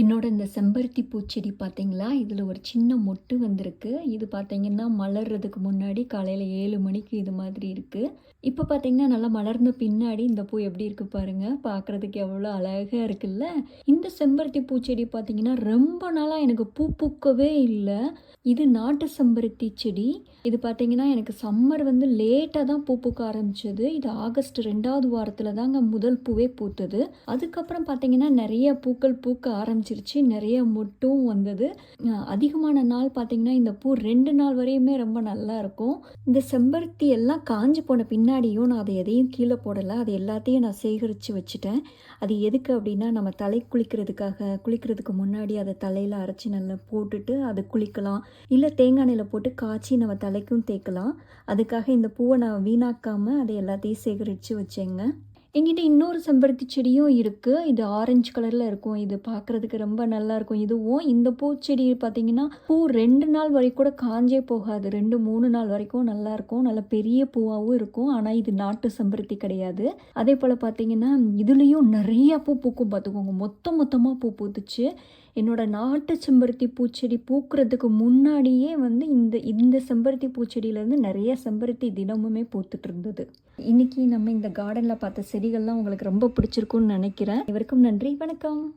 என்னோட இந்த செம்பருத்தி பூச்செடி பார்த்தீங்களா இதில் ஒரு சின்ன மொட்டு வந்திருக்கு. இது பார்த்தீங்கன்னா மலர்றதுக்கு முன்னாடி காலையில் ஏழு மணிக்கு இது மாதிரி இருக்குது இப்போ பார்த்தீங்கன்னா நல்லா மலர்ந்த பின்னாடி இந்த பூ எப்படி இருக்குது பாருங்கள் பார்க்குறதுக்கு எவ்வளோ அழகாக இருக்குல்ல? இந்த செம்பருத்தி பூச்செடி பார்த்தீங்கன்னா ரொம்ப நாளாக எனக்கு பூ பூக்கவே இல்லை. இது நாட்டு செம்பருத்தி செடி. இது பார்த்தீங்கன்னா எனக்கு சம்மர் வந்து லேட்டாக தான் பூ பூக்க ஆரம்பிச்சது. இது ஆகஸ்ட் ரெண்டாவது வாரத்தில் தாங்க முதல் பூவே பூத்தது. அதுக்கப்புறம் பார்த்தீங்கன்னா நிறைய பூக்கள் பூக்க ஆரம்பிச்சிருச்சு. நிறைய மொட்டும் வந்தது. அதிகமான நாள் பார்த்தீங்கன்னா இந்த பூ ரெண்டு நாள் வரையுமே ரொம்ப நல்லா இருக்கும். இந்த செம்பருத்தி எல்லாம் காஞ்சு போன பின்னாடியும் நான் அதை எதையும் கீழே போடலை. அது எல்லாத்தையும் நான் சேகரித்து வச்சுட்டேன். அது எதுக்கு அப்படின்னா நம்ம தலை குளிக்கிறதுக்காக குளிக்கிறதுக்கு முன்னாடி அதை தலையில் அரைச்சி நல்லா போட்டுட்டு அது குளிக்கலாம். இல்லை தேங்காய் எண்ணெயில் போட்டு காய்ச்சி நம்ம தலைக்கும் தேய்க்கலாம். அதுக்காக இந்த பூவை நான் வீணாக்காமல் அதை எல்லாத்தையும் சேகரித்து வச்சேங்க. எங்கிட்ட இன்னொரு செம்பருத்தி செடியும் இருக்குது இது ஆரஞ்சு கலரில் இருக்கும். இது பார்க்குறதுக்கு ரொம்ப நல்லா இருக்கும். இதுவும் இந்த பூச்செடி பார்த்தீங்கன்னா பூ ரெண்டு நாள் வரைக்கும் கூட காஞ்சே போகாது. ரெண்டு மூணு நாள் வரைக்கும் நல்லா இருக்கும். நல்ல பெரிய பூவாகவும் இருக்கும். ஆனால் இது நாட்டு செம்பருத்தி கிடையாது. அதே போல் பார்த்தீங்கன்னா இதுலேயும் நிறைய பூ பூக்கும் பார்த்துக்கோங்க மொத்த மொத்தமாக பூ பூத்துச்சு. என்னோடய நாட்டு செம்பருத்தி பூச்செடி பூக்கிறதுக்கு முன்னாடியே வந்து இந்த இந்த செம்பருத்தி பூச்செடியிலேருந்து நிறைய செம்பருத்தி தினமுமே பூத்துட்டு இருந்தது. இன்னைக்கு நம்ம இந்த கார்டனில் பார்த்த செடிகள்லாம் உங்களுக்கு ரொம்ப பிடிச்சிருக்கும்னு நினைக்கிறேன். இவருக்கும் நன்றி. வணக்கம்.